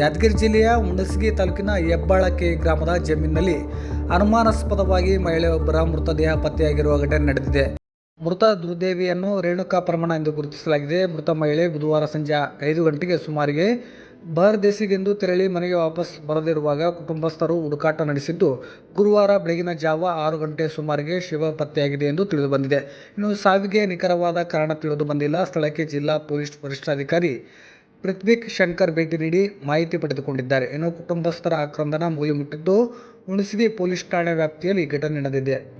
ಯಾದಗಿರಿ ಜಿಲ್ಲೆಯ ಹುಣಸಗಿ ತಾಲೂಕಿನ ಹೆಬ್ಬಾಳಕೆ ಗ್ರಾಮದ ಜಮೀನಿನಲ್ಲಿ ಅನುಮಾನಾಸ್ಪದವಾಗಿ ಮಹಿಳೆಯೊಬ್ಬರ ಮೃತದೇಹ ಪತ್ತೆಯಾಗಿರುವ ಘಟನೆ ನಡೆದಿದೆ. ಮೃತ ದುರ್ದೇವಿಯನ್ನು ರೇಣುಕಾ ಪ್ರಮಾಣ ಎಂದು ಗುರುತಿಸಲಾಗಿದೆ. ಮೃತ ಮಹಿಳೆ ಬುಧವಾರ ಸಂಜೆ ಐದು ಗಂಟೆಗೆ ಸುಮಾರಿಗೆ ಬಹರ್ದೇಸಿಗೆಂದು ತೆರಳಿ ಮನೆಗೆ ವಾಪಸ್ ಬರದಿರುವಾಗ ಕುಟುಂಬಸ್ಥರು ಹುಡುಕಾಟ ನಡೆಸಿದ್ದು, ಗುರುವಾರ ಬೆಳಗಿನ ಜಾವ ಆರು ಗಂಟೆ ಸುಮಾರಿಗೆ ಶಿವ ಪತ್ತೆಯಾಗಿದೆ ಎಂದು ತಿಳಿದುಬಂದಿದೆ. ಇನ್ನು ಸಾವಿಗೆ ನಿಖರವಾದ ಕಾರಣ ತಿಳಿದು ಬಂದಿಲ್ಲ. ಸ್ಥಳಕ್ಕೆ ಜಿಲ್ಲಾ ಪೊಲೀಸ್ ವರಿಷ್ಠಾಧಿಕಾರಿ ಪೃಥ್ವಿಕ್ ಶಂಕರ್ ಭೇಟಿ ನೀಡಿ ಮಾಹಿತಿ ಪಡೆದುಕೊಂಡಿದ್ದಾರೆ. ಇನ್ನು ಕುಟುಂಬಸ್ಥರ ಆಕ್ರಂದನ ಮುಗಿಮುಟ್ಟಿದ್ದು, ಹುಣಸಗಿ ಪೊಲೀಸ್ ಠಾಣೆ ವ್ಯಾಪ್ತಿಯಲ್ಲಿ ಘಟನೆ ನಡೆದಿದೆ.